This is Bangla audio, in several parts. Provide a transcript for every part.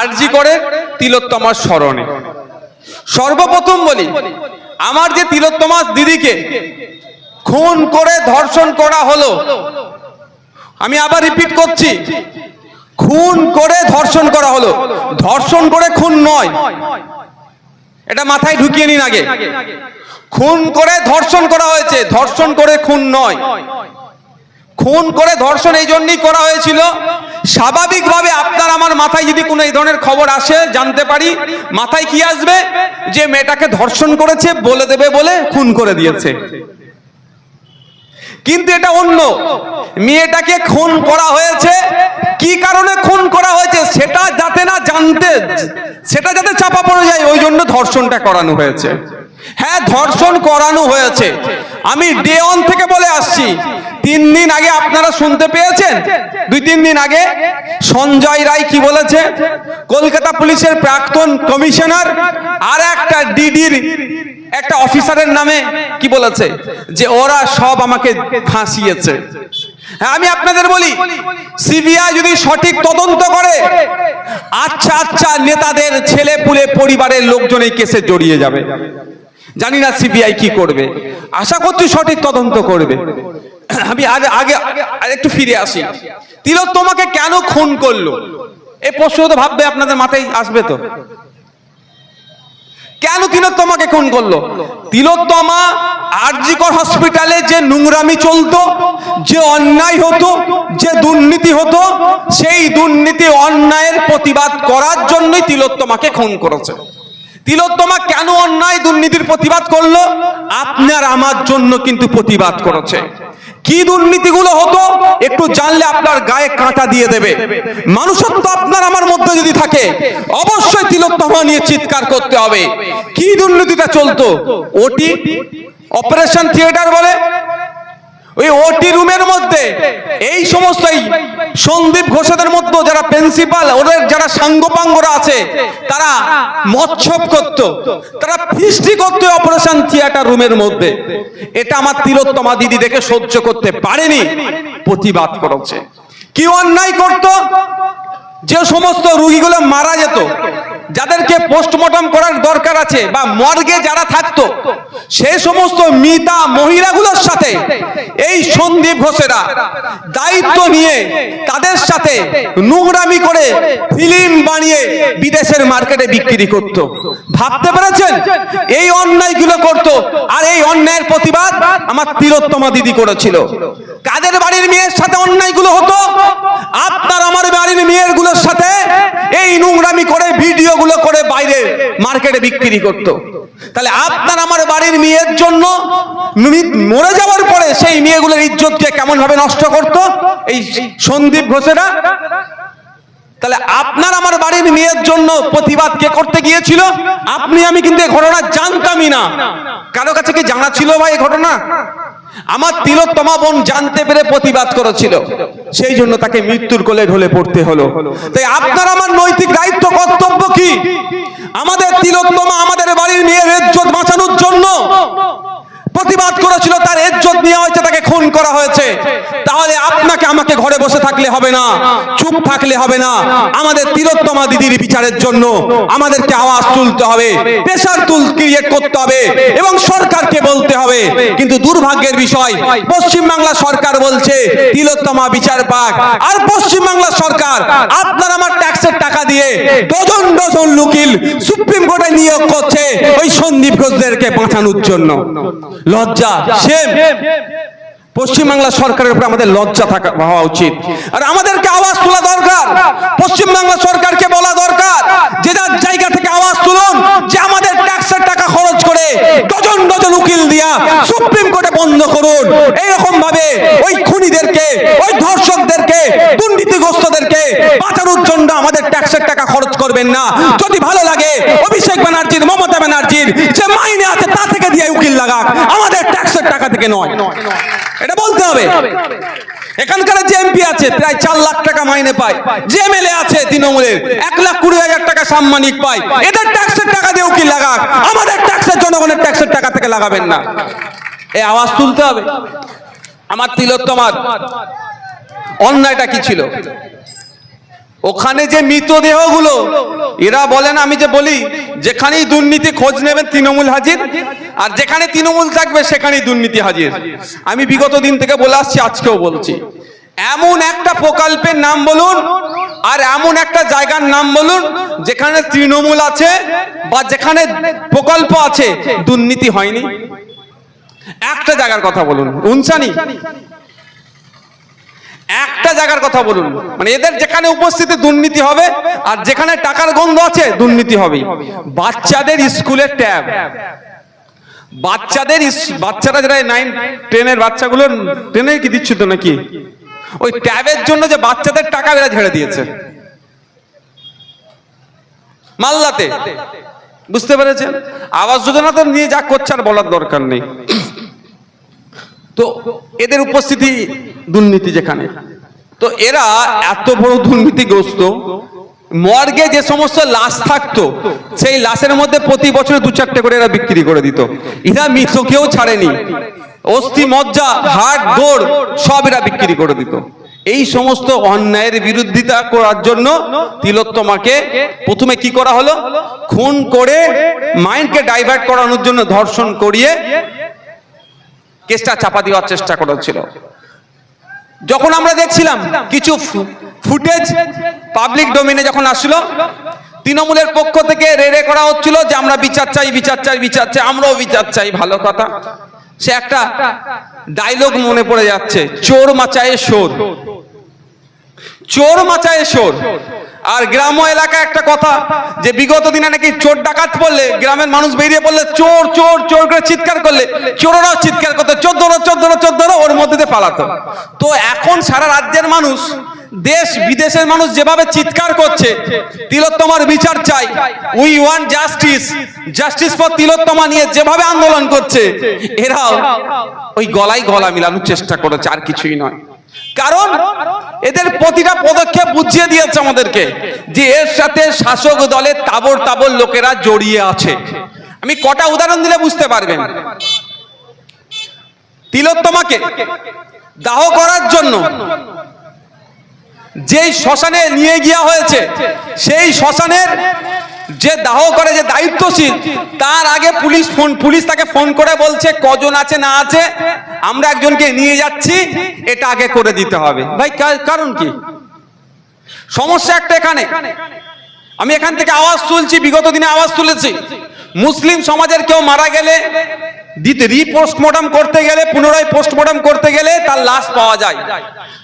আরজি করে তিলোত্তমার স্মরণে। সর্বপ্রথম বলি, আমার যে তিলোত্তমার দিদিকে খুন করে ধর্ষণ করা হলো, আমি আবার রিপিট করছি, খুন করে ধর্ষণ করা হলো। ধর্ষণ করে খুন নয়, এটা মাথায় ঢুকিয়ে নিন আগে। খুন করে ধর্ষণ করা হয়েছে, ধর্ষণ করে খুন নয়। খুন করে ধর্ষণ এই জন্যই করা হয়েছিল। স্বাভাবিকভাবে আপনার আমার মাথায় যদি কোনো এই ধরনের খবর আসে, জানতে পারি, মাথায় কি আসবে? যে মেয়েটাকে ধর্ষণ করেছে, বলে দেবে বলে খুন করে দিয়েছে। কিন্তু এটা অন্য। মেয়েটাকে খুন করা হয়েছে। কি কারণে খুন করা হয়েছে সেটা যাতে না জানতে, সেটা যাতে চাপা পড়ে যায়, ওই জন্য ধর্ষণটা করানো হয়েছে। হ্যাঁ ধর্ষণ করানো হয়েছে। আমি ডে অন থেকে বলে আসছি তিন দিন আগে আপনারা শুনতে পেয়েছেন? দুই, তিন দিন আগে? সঞ্জয় রায় কি বলেছে? কলকাতা পুলিশের প্রাক্তন কমিশনার আর একটা ডিডির একটা অফিসারের নামে কি বলেছে? যে ওরা সব আমাকে ফাঁসিয়েছে। হ্যাঁ আমি আপনাদের বলি, সিবিআই যদি সঠিক তদন্ত করে আচ্ছা আচ্ছা নেতাদের ছেলে পুলে পরিবারের লোকজন এই কেসে জড়িয়ে যাবে। জানি না সিবিআই কি করবে। আশা করছি সঠিক তদন্ত করবে। আমি আগে আগে আর একটু ফিরে আসি। তিলক তোমাকে কেন খুন করল? এই প্রশ্ন তো ভাববে আপনাদের মাথায় আসবে তো। কেন তিলোত্তমাকে খুন করল? তিলোত্তমা আরজিকর হসপিটালে যে নোংরামি চলতো, যে অন্যায় হতো, যে দুর্নীতি হতো, সেই দুর্নীতি, অন্যায়ের প্রতিবাদ করার জন্যই তিলোত্তমাকে খুন করেছে। তিলোত্তমা কেন অন্যায় দুর্নীতির প্রতিবাদ করল? আপনার আমার জন্য কিন্তু প্রতিবাদ করেছে। কি দুর্নীতিগুলো হতো? একটু জানলে আপনার গায়ে কাঁটা দিয়ে দেবে। মানুষত্ব আপনার আমার মধ্যে যদি থাকে, অবশ্যই তিলোত্তমা নিয়ে চিৎকার করতে হবে। কি দুর্নীতিটা চলতো? ওটি? অপারেশন থিয়েটার বলে? ওই ওটি রুমের মধ্যে, এই সমস্ত সন্দীপ ঘোষাদের মধ্যে যারা প্রিন্সিপাল ওদের যারা সাঙ্গপাঙ্গরা আছে, তারা মৎসব করত, তারা ফিস্টি করতো অপারেশন থিয়েটার রুমের মধ্যে। এটা আমার তিলোত্তমা দিদি দেখে সহ্য করতে পারেনি, প্রতিবাদ করছে। কি অন্যায় করত? যে সমস্ত রুগীগুলো মারা যেত যাদেরকে পোস্টমর্টম করার দরকার আছে বা মর্গে যারা থাকতো সেই সমস্ত মিতা মহিলাগুলোর সাথে, এই সন্দীপ ঘোষেরা দায়িত্ব নিয়ে তাদের সাথে নোংরামি করে ফিল্ম বানিয়ে বিদেশের মার্কেটে বিক্রি করত। ভাবতে পেরেছেন? এই অন্যায়গুলো করত আর এই অন্যায়ের প্রতিবাদ আমার তিলোত্তমা দিদি করেছিল। কাদের বাড়ির মেয়ের সাথে অন্যায়গুলো হতো? আপনার আমার বাড়ির মেয়েরগুলোর সাথে এই নোংরামি করে ভিডিওগুলো করে বাইরে মার্কেটে বিক্রি করত। তাহলে আপনার আমার বাড়ির মেয়ের জন্য মরে যাওয়ার পরে সেই মেয়েগুলোর ইজ্জতকে কেমন ভাবে নষ্ট করত? এই সন্দীপ ঘোষেরা? তাহলে আপনার আমার বাড়ির মেয়ের জন্য প্রতিবাদ কে করতে গিয়েছিল? আপনি, আমি কিন্তু এই ঘটনা জানতামই না। কারও কাছে কি জানা ছিল ভাই এই ঘটনা? আমার তিলোত্তমা বোন জানতে পেরে প্রতিবাদ করেছিল। সেই জন্য তাকে মৃত্যুর কোলে ঢলে পড়তে হলো। তাই আপনার আমার নৈতিক দায়িত্ব, কর্তব্য কি? আমাদের তিলোত্তমা আমাদের বাড়ির মেয়ের ইজ্জত বাঁচানোর জন্য প্রতিবাদ করেছিল, তার ইজ্জত নেওয়া হয়েছে, তাকে খুন করা হয়েছে। তাহলে আপনাকে আমাকে ঘরে বসে থাকলে হবে না, চুপ থাকলে হবে না। আমাদের তিলোত্তমা দিদির বিচারের জন্য আমাদেরকে আওয়াজ তুলতে হবে প্রেশার তুল ক্রিয়েট করতে হবে এবং সরকারকে বলতে হবে। কিন্তু দুর্ভাগ্যের বিষয় পশ্চিম বাংলা সরকার বলছে, তিলোত্তমা বিচার পাক। আর পশ্চিম বাংলা সরকার, আপনার আমার ট্যাক্সের টাকা দিয়ে ডজন ডজন লুকিল সুপ্রিম কোর্টে নিয়োগ করছে ওই সন্দীপ ঘোষদেরকে বাঁচানোর জন্য। লজ্জা সেম পশ্চিমবাংলা সরকারের উপরে আমাদের লজ্জা থাকা, হওয়া উচিত। আর আমাদেরকে আওয়াজ তোলা দরকার। পশ্চিমবাংলা সরকারকে বলা দরকার যে যার জায়গা থেকে আওয়াজ তুলুন, যে আমাদের ট্যাক্সের টাকা খরচ করে ডজন ডজন উকিল দিয়া সুপ্রিম কোর্টে বন্ধ করুন। এইরকম ভাবে ওই খুনিদেরকে, ওই ধর্ষকদেরকে, দুর্নীতিগ্রস্তদেরকে বাঁচানোর জন্য আমাদের ট্যাক্সের টাকা খরচ করবেন না। যদি ভালো মমতা যে মাইনে আছে তা থেকে দিয়ে উকিল লাগাক। আমাদের ট্যাক্সের টাকা থেকে নয়। এটা বলতে হবে। এখানকার যে এমপি আছে প্রায় চার লাখ টাকা মাইনে পায়। যে এমএলএ আছে তৃণমূলের এক লাখ কুড়ি হাজার টাকা সাম্মানিক পায়। এদের ট্যাক্সের টাকা দিয়ে উকিল লাগাক। আমাদের ট্যাক্সের জনগণের ট্যাক্সের টাকা থেকে লাগাবেন না। এই আওয়াজ তুলতে হবে। আমার তিলোত্তমার অন্যায়টা কি ছিল? ওখানে যে মৃতদেহগুলো এরা বলেন আমি যে বলি, যেখানেই দুর্নীতি খোঁজ নেবেন তৃণমূল হাজির, আর যেখানে তৃণমূল থাকবে সেখানেই দুর্নীতি হাজির। আমি বিগত দিন থেকে বলে আসছি, আজকেও বলছি। এমন একটা প্রকল্পের নাম বলুন, আর এমন একটা জায়গার নাম বলুন, যেখানে তৃণমূল আছে বা যেখানে প্রকল্প আছে, দুর্নীতি হয়নি। একটা জায়গার কথা বলুন উনসানি একটা জায়গার কথা বলুন। মানে এদের যেখানে উপস্থিতি দুর্নীতি হবে আর যেখানে টাকার গন্ধ আছে, দুর্নীতি হবে বাচ্চাদের স্কুলের ট্যাব। বাচ্চাদের বাচ্চারা যারা নাইন টেনের বাচ্চাগুলো টেনে কি দিচ্ছ তো নাকি? ওই ট্যাবের জন্য যে বাচ্চাদের টাকা এরা ঝেড়ে দিয়েছে। মাল্লাতে। বুঝতে পেরেছেন? আবাস যোজনা তো নিয়ে যা করছে আর বলার দরকার নেই। তো এদের উপস্থিতি দুর্নীতি যেখানে। তো এরা এত বড় দুর্নীতিগ্রস্ত, মর্গে যে সমস্ত লাশ থাকতো, সেই লাশের মধ্যে প্রতি বছর দু চারটে করে এরা বিক্রি করে দিত। এরা মৃতকেও ছাড়েনি। অস্থি, মজ্জা হাট গোড় সব এরা বিক্রি করে দিত। এই সমস্ত অন্যায়ের বিরোধিতা করার জন্য তিলোত্তমাকে প্রথমে কি করা হলো? খুন করে মাইন্ডকে ডাইভার্ট করানোর জন্য ধর্ষণ করিয়ে কেসটা চাপা দেওয়ার চেষ্টা করেছিল। যখন আমরা দেখছিলাম কিছু ফুটেজ পাবলিক ডোমিনে যখন আসলো, তৃণমূলের পক্ষ থেকে রেড়ে করা হচ্ছিল যে আমরা বিচার চাই বিচার চাই বিচার চাই, আমরাও বিচার চাই, ভালো কথা। সে একটা ডায়লগ মনে পড়ে যাচ্ছে, চোর মাচায়ে সোর চোর মাচায়ে শোর। আর গ্রাম্য এলাকায় একটা কথা, যে বিগত দিনে নাকি চোর ডাকাত পড়লে, গ্রামের মানুষ বেরিয়ে পড়লে চোর চোর চোর করে চিৎকার করলে, চোররাও চিৎকার করতো, চোদ্দরো চোদ্দরো চোদ্দরো ওর মধ্যে দিয়ে পালাতো। তো এখন সারা রাজ্যের মানুষ, দেশ বিদেশের মানুষ যেভাবে চিৎকার করছে, তিলোত্তমার বিচার চাই। We want justice justice for Tilottama নিয়ে যেভাবে আন্দোলন করছে, এরাও ওই গলায় গলা মিলানোর চেষ্টা করেছে, আর কিছুই নয়। কারণ এদের প্রতিটা পদক্ষেপ বুঝিয়ে দিয়েছে আমাদেরকে যে এর সাথে শাসক দলের তাবর তাবর লোকেরা জড়িয়ে আছে। আমি কটা উদাহরণ দিলে বুঝতে পারবেন? তিলোত্তমাকে দাহ করার জন্য যেই শ্মশানে নিয়ে গিয়া হয়েছে, সেই শ্মশানের যে দাহ করে, যে দায়িত্বশীল, তার আগে পুলিশ ফোন, পুলিশ তাকে ফোন করে বলছে, কজন আছে, না আছে, আমরা একজনকে নিয়ে যাচ্ছি, এটা আগে করে দিতে হবে। ভাই কারণ কি? সমস্যা একটা এখানে। আমি এখান থেকে আওয়াজ তুলছি, বিগত দিনে আওয়াজ তুলেছি। মুসলিম সমাজের কেউ মারা গেলে রিপোস্টমর্টম করতে গেলে, পুনরায় পোস্টমর্টম করতে গেলে তার লাশ পাওয়া যায়,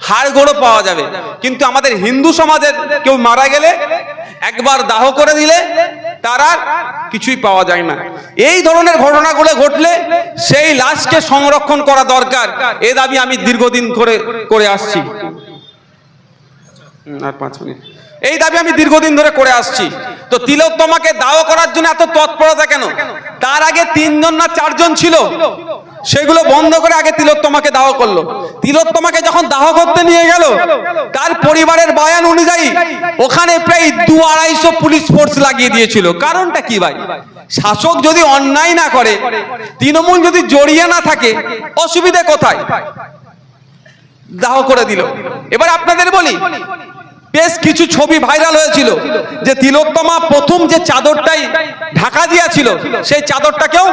হাড়গোড়ও পাওয়া যাবে। কিন্তু আমাদের হিন্দু সমাজের কেউ মারা গেলে একবার দাহ করে দিলে তার আর কিছুই পাওয়া যায় না। এই ধরনের ঘটনাগুলো ঘটলে সেই লাশকে সংরক্ষণ করা দরকার। এ দাবি আমি দীর্ঘদিন করে করে আসছি। আর পাঁচ মিনিট। এই দাবি আমি দীর্ঘদিন ধরে করে আসছি। তো তিলোত্তমাকে দাও করার জন্য এত তৎপরতা কেন? তার আগে তিনজন না চারজন ছিল? সেগুলো বন্ধ করে আগে তিলোত্তমাকে দাহ করল। তিলোত্তমাকে যখন দাহ করতে নিয়ে গেল, তার পরিবারের বয়ান অনুযায়ী ওখানে প্রায় দু আড়াইশো পুলিশ ফোর্স লাগিয়ে দিয়েছিল। কারণটা কি ভাই? শাসক যদি অন্যায় না করে, তৃণমূল যদি জড়িয়ে না থাকে, অসুবিধে কোথায়? দাহ করে দিল। এবার আপনাদের বলি বেশ কিছু ছবি ভাইরাল হয়েছিল। যে তিলোত্তমা প্রথম যে চাদরটাই ঢাকা দিয়েছিল, সেই চাদরটাকেও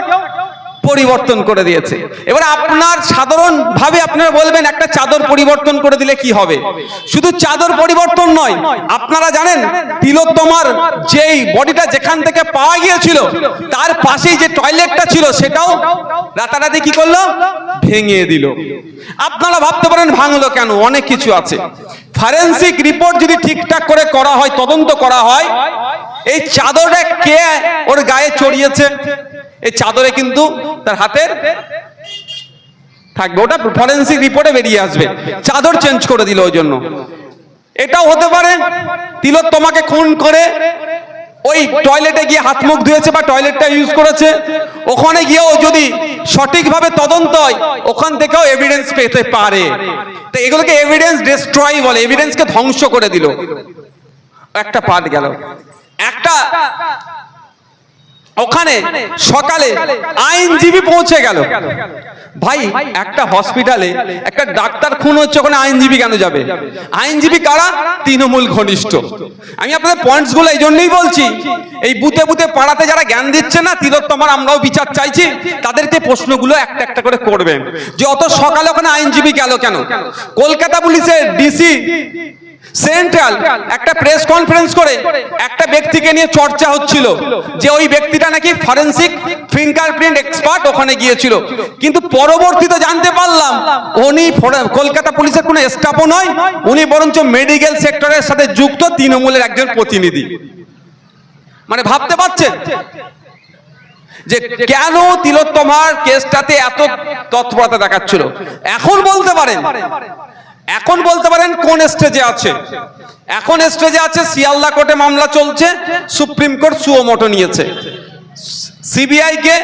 পরিবর্তন করে দিয়েছে। এবার আপনার সাধারণ ভাবে আপনারা বলবেন, একটা চাদর পরিবর্তন করে দিলে কি হবে? শুধু চাদর পরিবর্তন নয়, আপনারা জানেন, তিলোত্তমার যেই বডিটা যেখান থেকে পাওয়া গিয়েছিল, তার পাশেই যে টয়লেটটা ছিল, সেটাও রাতারাতি কি করল? ভেঙে দিল। আপনারা ভাবতে পারেন, ভাঙলো কেন? অনেক কিছু আছে। ফরেন্সিক রিপোর্ট যদি ঠিকঠাক করে করা হয়, তদন্ত করা হয়, এই চাদরটা কে ওর গায়ে চড়িয়েছে? এই চাদরে কিন্তু তার হাতের থাকবে, ওটা ফরেন্সিক রিপোর্টে বেরিয়ে আসবে। চাদর চেঞ্জ করে দিল ওই জন্য। এটাও হতে পারে তিলোত্তমাকে খুন করে, ওই টয়লেটে গিয়ে হাত মুখ ধুয়েছে বা টয়লেটটা ইউজ করেছে, ওখানে গিয়েও যদি সঠিকভাবে তদন্ত হয়, ওখান থেকেও এভিডেন্স পেতে পারে। তো এগুলোকে এভিডেন্স ডিস্ট্রয় বলে এভিডেন্সকে ধ্বংস করে দিল। একটা পার্ট গেল। একটা ওখানে সকালে আইনজীবী পৌঁছে গেল। ভাই, একটা হসপিটালে একটা ডাক্তার খুন হচ্ছে, ওখানে আইনজীবী কেন যাবে? আইনজীবী কারা? তৃণমূল ঘনিষ্ঠ। আমি আপনাদের পয়েন্টসগুলো এই জন্যই বলছি, এই বুতে বুতে পাড়াতে যারা জ্ঞান দিচ্ছে না, তিলোত্তমার আমরাও বিচার চাইছি, তাদেরকে প্রশ্নগুলো একটা একটা করে করবেন। যে অত সকালে ওখানে আইনজীবী গেল কেন? কলকাতা পুলিশের ডিসি সেন্ট্রাল একটা প্রেস কনফারেন্স করে একটা ব্যক্তিকে নিয়ে চর্চা হচ্ছিল, যে ওই ব্যক্তিটা নাকি ফরেন্সিক ফিঙ্গারপ্রিন্ট এক্সপার্ট ওখানে গিয়েছিল। কিন্তু পরবর্তীতে জানতে পারলাম, উনি কলকাতা পুলিশের কোনো স্টাফও নয়, উনি বরঞ্চ মেডিকেল সেক্টরের সাথে যুক্ত তৃণমূলের একজন প্রতিনিধি। মানে ভাবতে পারছেন? যে কেন তিলোত্তমার কেসটাতে এত তৎপরতা দেখাচ্ছিল? এখন বলতে পারেন এখন বলতে পারেন কোন স্টেজে আছে? এখন স্টেজে আছে, শিয়ালদা কোর্টে মামলা চলছে, সুপ্রিম কোর্ট সুও নিয়েছে। সিবিআই কে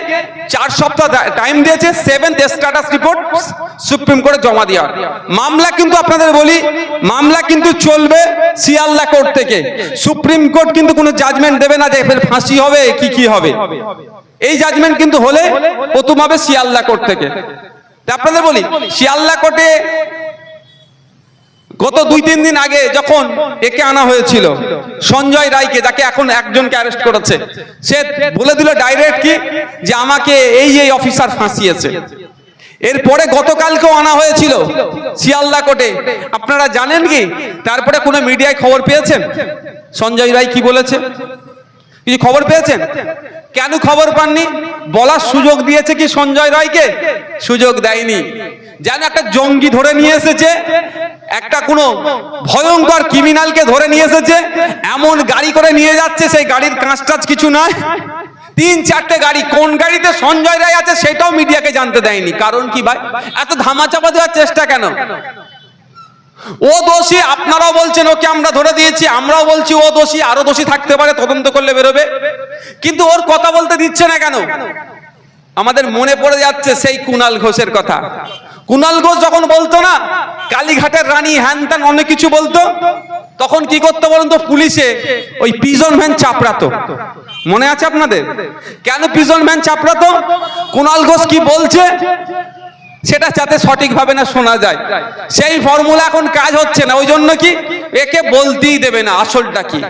চার সপ্তাহ টাইম দিয়েছে সেভেন্থ স্ট্যাটাস রিপোর্ট সুপ্রিম কোর্টে জমা দেওয়ার। মামলা কিন্তু আপনাদের বলি, মামলা কিন্তু চলবে শিয়ালদা কোর্ট থেকে। সুপ্রিম কোর্ট কিন্তু কোনো জাজমেন্ট দেবে না যে ফাঁসি হবে, কি কি হবে। এই জাজমেন্ট কিন্তু হলে প্রথম হবে শিয়ালদা কোর্ট থেকে। আপনাদের বলি, শিয়ালদা কোর্টে গত দুই, তিন দিন আগে যখন একে আনা হয়েছিল, সঞ্জয় রায়কে, যাকে এখন একজনকে অ্যারেস্ট করেছে, সে বলে দিল ডাইরেক্ট কি? যে আমাকে এই এই অফিসার ফাঁসিয়েছে। এরপরে গতকালকেও আনা হয়েছিল শিয়ালদা কোর্টে আপনারা জানেন কি? তারপরে কোনো মিডিয়ায় খবর পেয়েছেন? সঞ্জয় রায় কি বলেছে? কিছু খবর পেয়েছেন? কেন খবর পাননি? বলার সুযোগ দিয়েছে কি সঞ্জয় রায়কে? সুযোগ দেয়নি। যেন একটা জঙ্গি ধরে নিয়ে এসেছে একটা কোনো ভয়ঙ্কর ক্রিমিনালকে ধরে নিয়ে এসেছে, এমন গাড়ি করে নিয়ে যাচ্ছে, সেই গাড়ির কাঁচ টাচ কিছু নয়। তিন, চারটে গাড়ি, কোন গাড়িতে সঞ্জয় রায় আছে সেটাও মিডিয়াকে জানতে দেয়নি। কারণ কি ভাই? এত ধামাচাপা দেওয়ার চেষ্টা কেন? ও দোষী, আপনারাও বলছেন, ওকে আমরা ধরে দিয়েছি, আমরাও বলছি ও দোষী, আরও দোষী থাকতে পারে, তদন্ত করলে বেরোবে। কিন্তু ওর কথা বলতে দিচ্ছে না কেন? আমাদের মনে পড়ে যাচ্ছে সেই কুনাল ঘোষের কথা। কুনাল ঘোষ যখন বলতো না, কালীঘাটের রানী হ্যান ত্যান অনেক কিছু বলতো, তখন কি করতো বলুন তো, পুলিশে ওই পিজন ভ্যান চাপড়াতো। মনে আছে আপনাদের? কেন পিজন ভ্যান চাপড়াতো? কুনাল ঘোষ কি বলছে? সেটা যাতে সঠিকভাবে না শোনা যায়। সেই ফর্মুলা এখন কাজ হচ্ছে না, ওই জন্য কি? একে বলতেই দেবে না, আসলটা কি?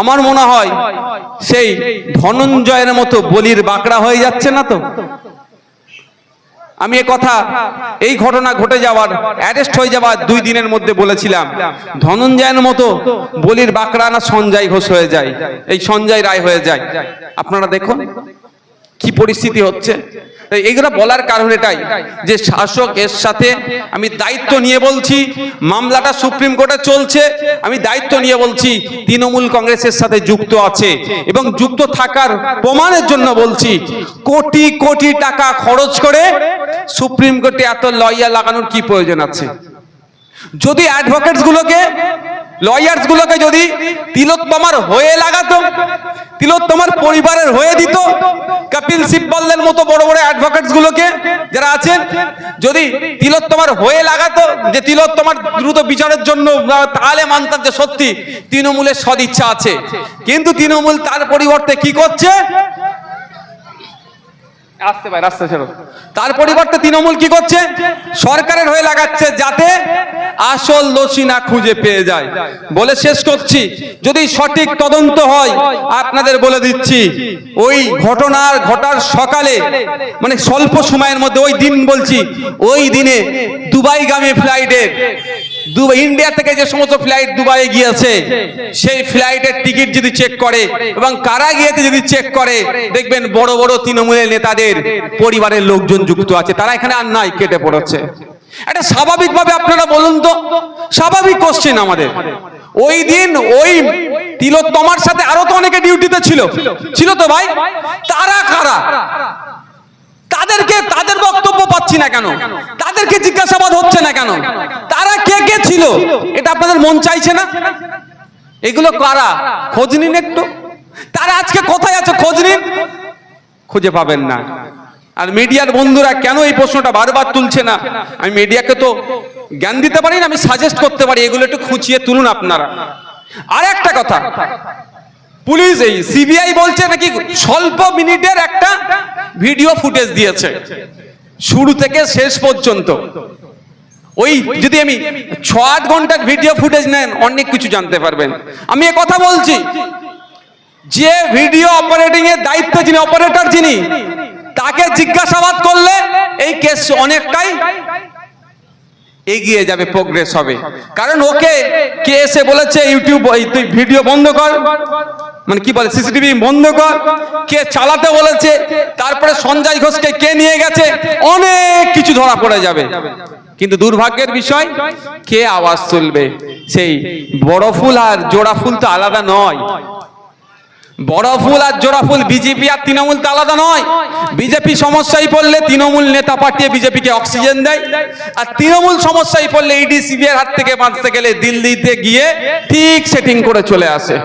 আমার মনে হয়, সেই ধনঞ্জয়ের মতো বলির বাঁকড়া হয়ে যাচ্ছে না তো? আমি এ কথা, এই ঘটনা ঘটে যাওয়ার অ্যারেস্ট হয়ে যাওয়ার দুই দিনের মধ্যে বলেছিলাম। ধনঞ্জয়ের মতো বলির বাঁকড়া না সঞ্জয় ঘোষ হয়ে যায়। এই সঞ্জয় রায় হয়ে যায়। আপনারা দেখুন কি পরিস্থিতি হচ্ছে। এগুলো বলার কারণ এটাই যে শাসক এর সাথে আমি দায়িত্ব নিয়ে বলছি, মামলাটা সুপ্রিম কোর্টে চলছে, আমি দায়িত্ব নিয়ে বলছি, তৃণমূল কংগ্রেসের সাথে যুক্ত আছে এবং যুক্ত থাকার প্রমাণের জন্য বলছি, কোটি কোটি টাকা খরচ করে সুপ্রিম কোর্টে এত লয়ার লাগানোর কি প্রয়োজন আছে? যদি অ্যাডভোকেটস গুলোকে লয়ার্স গুলোকে যদি তিলোত্তমার হয়ে লাগাতো, তিলোত্তমার পরিবারের হয়ে দিত, কপিল সিব্বলের মতো বড় বড় অ্যাডভোকেটস গুলোকে যারা আছেন, যদি তিলোত্তমার হয়ে লাগাতো, যে তিলোত্তমার দ্রুত বিচারের জন্য তাহলে মানতাম যে সত্যি, তৃণমূলের সদিচ্ছা আছে। কিন্তু তৃণমূল তার পরিবর্তে কি করছে? আসতে পারে, রাস্তা তার পরিবর্তে তৃণমূল কি করছে? সরকারের হয়ে লাগাচ্ছে যাতে আসল দোষী না খুঁজে পেয়ে যায়। বলে শেষ করছি। যদি সঠিক তদন্ত হয়, আপনাদের বলে দিচ্ছি, ওই ঘটনার ঘটার সকালে মানে স্বল্প সময়ের মধ্যে, ওই দিন বলছি, ওই দিনে দুবাইগামী ফ্লাইটের দুবাই ইন্ডিয়া থেকে যে সমস্ত ফ্লাইট দুবাইয়ে গিয়েছে সেই ফ্লাইটের টিকিট যদি চেক করে এবং কারা গিয়েছে যদি চেক করে দেখবেন বড় বড় তৃণমূলের নেতাদের পরিবারের লোকজন যুক্ত আছে তারা এখানে আর নাই কেটে পড়েছে। এটা স্বাভাবিকভাবে আপনারা বলুন তো স্বাভাবিক কোশ্চেন আমাদের। ওই দিন ওই তিলোত্তমার সাথে আরও তো অনেকে ডিউটিতে ছিল। ছিল তো ভাই? তারা কারা? তাদেরকে তাদের বক্তব্য পাচ্ছি না কেন? তাদেরকে জিজ্ঞাসাবাদ হচ্ছে না কেন? তারা কে কে ছিল? এটা আপনাদের মন চাইছে না? এগুলো কারা? খোঁজ নিন একটু। তারা আজকে কোথায় আছে? খোঁজ নিন। খুঁজে পাবেন না। আর মিডিয়ার বন্ধুরা কেন এই প্রশ্নটা বারবার তুলছে না? আমি মিডিয়াকে তো জ্ঞান দিতে পারি না, আমি সাজেস্ট করতে পারি। এগুলো একটু খুঁচিয়ে তুলুন আপনারা। আর একটা কথা। পুলিশ এই সিবিআই বলছে নাকি স্বল্প মিনিটের একটা ভিডিও ফুটেজ দিয়েছে। শুরু থেকে শেষ পর্যন্ত। ওই যদি আমি ছ আট ঘণ্টার ভিডিও ফুটেজ নেন, অনেক কিছু জানতে পারবেন। আমি কথা বলছি, যে ভিডিও অপারেটিং এর দায়িত্ব যিনি অপারেটর যিনি, তাকে জিজ্ঞাসাবাদ করলে এই কেস অনেকটাই এগিয়ে যাবে প্রোগ্রেস হবে। কারণ ওকে কে এসে বলেছে, ইউটিউব তুই ভিডিও বন্ধ কর। মানে কি বলে, সিসিটিভি বন্ধ কর। কে চালাতে বলেছে, তারপরে সঞ্জয় ঘোষকে কে নিয়ে গেছে, অনেক কিছু ধরা পড়ে যাবে। কিন্তু দুর্ভাগ্যের বিষয়, কে আওয়াজ তুলবে? সেই বড় ফুল আর জোড়া ফুল তো আলাদা নয়। বড় ফুল আর জোড়া ফুল, বিজেপি আর তৃণমূল তো আলাদা নয়। বিজেপি সমস্যায় পড়লে তৃণমূল নেতা পাঠিয়ে বিজেপিকে অক্সিজেন দেয়। আর তৃণমূল সমস্যায় পড়লে ইডি সিবিআই হাত থেকে বাঁচতে গেলে দিল্লিতে গিয়ে ঠিক সেটিং করে চলে আসে।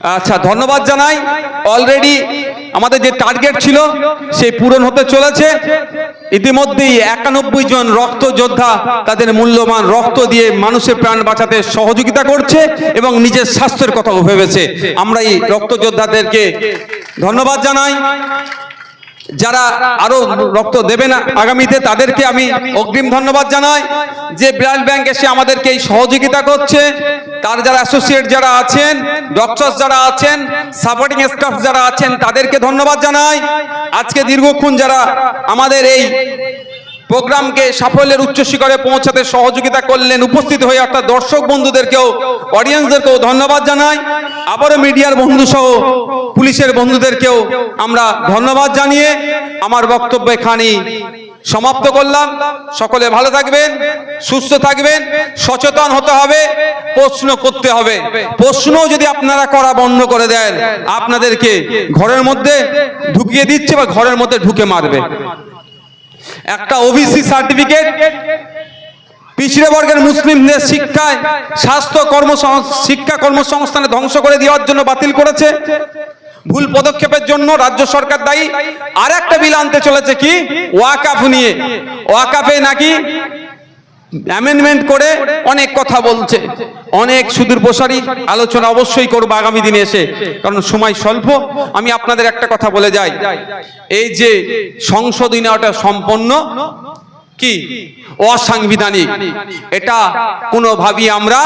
আচ্ছা ধন্যবাদ জানাই। অলরেডি আমাদের যে টার্গেট ছিল, সেই পূরণ হতে চলেছে। ইতিমধ্যেই একানব্বই জন রক্ত যোদ্ধা তাদের মূল্যবান রক্ত দিয়ে মানুষের প্রাণ বাঁচাতে সহযোগিতা করছে এবং নিজের স্বাস্থ্যের কথাও ভেবেছে। আমরা এই রক্ত যোদ্ধাদেরকে ধন্যবাদ জানাই। যারা আরও রক্ত দেবে না আগামীতে তাদেরকে আমি অগ্রিম ধন্যবাদ জানাই যে ব্লাড ব্যাংক এসে আমাদেরকে এই সহযোগিতা করছে। তার যারা অ্যাসোসিয়েট যারা আছেন ডক্টরস যারা আছেন সাপোর্টিং স্টাফ যারা আছেন, তাদেরকে ধন্যবাদ জানাই। আজকে দীর্ঘক্ষণ যারা আমাদের এই প্রোগ্রামকে সাফল্যের উচ্চ শিখরে পৌঁছাতে সহযোগিতা করলেন উপস্থিত হয়ে অর্থাৎ দর্শক বন্ধুদেরকেও অডিয়েন্সদেরকেও ধন্যবাদ জানাই। আবারও মিডিয়ার বন্ধু সহ পুলিশের বন্ধুদেরকেও আমরা ধন্যবাদ জানিয়ে আমার বক্তব্য এখানেই সমাপ্ত করলাম। সকলে ভালো থাকবেন, সুস্থ থাকবেন, সচেতন হতে হবে, প্রশ্ন করতে হবে। প্রশ্ন যদি আপনারা করা বন্ধ করে দেন, আপনাদেরকে ঘরের মধ্যে ঢুকিয়ে দিচ্ছে বা ঘরের মধ্যে ঢুকে মারবে। একটা ওবিসি সার্টিফিকেট পিছিয়ে বর্গের মুসলিমদের শিক্ষায়, স্বাস্থ্য কর্ম শিক্ষা কর্মসংস্থানে ধ্বংস করে দেওয়ার জন্য বাতিল করেছে। ভুল পদক্ষেপের জন্য রাজ্য সরকার দায়ী। আর একটা বিল আনতে চলেছে কি? ওয়াকাফ নিয়ে। ওয়াকাফে নাকি? অ্যামেন্ডমেন্ট করে অনেক কথা বলছে। অনেক সুদূর প্রসারী আলোচনা অবশ্যই করব আগামী দিনে এসে। কারণ সময় স্বল্প। আমি আপনাদের একটা কথা বলে যাই। এই যে সংশোধনীয়টা সম্পন্ন কি? অসাংবিধানিক। এটা কোনোভাবেই আমরা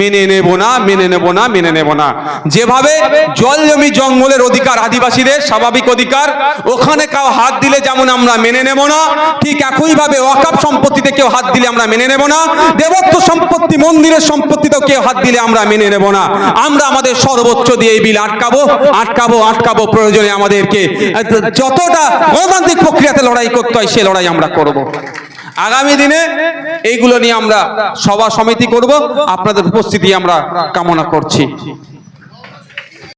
মেনে নেব না, মেনে নেব না, মেনে নেব না। যেভাবে জল জমি জঙ্গলের অধিকার, আদিবাসীদের স্বাভাবিক অধিকার, ওখানে কেউ হাত দিলে যেমন আমরা মেনে নেব না, ঠিক একইভাবে ওয়াকাপ সম্পত্তিতে কেউ হাত দিলে আমরা মেনে নেব না দেবত্ব সম্পত্তি, মন্দিরের সম্পত্তিতেও কেউ হাত দিলে আমরা মেনে নেব না। আমরা আমাদের সর্বোচ্চ দিয়ে এই বিল আটকাবো আটকাবো আটকাবো প্রয়োজনে আমাদেরকে। যতটা গণতান্ত্রিক প্রক্রিয়াতে লড়াই করতে হয়, সে লড়াই আমরা করব। আগামী দিনে এইগুলো নিয়ে আমরা সভা সমিতি করব। আপনাদের উপস্থিতি আমরা কামনা করছি।